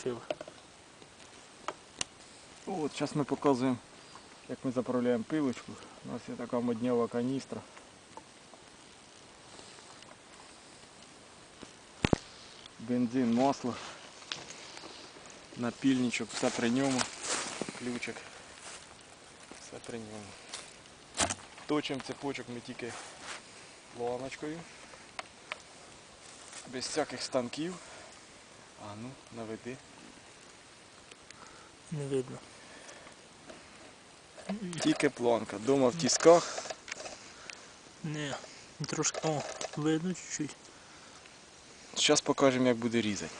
включив. От, зараз ми показуємо, як ми заправляємо пилочку. У нас є така моднєва каністра. Бензин, масло, напільничок, все при ньому, ключик, все при ньому. Точимо цепочок ми тільки планочкою. Без всяких станків. А ну, наведи. Не видно. Тільки планка. Дома в тісках. Не, трошки о, видно чуть-чуть. Зараз покажемо, як буде різати.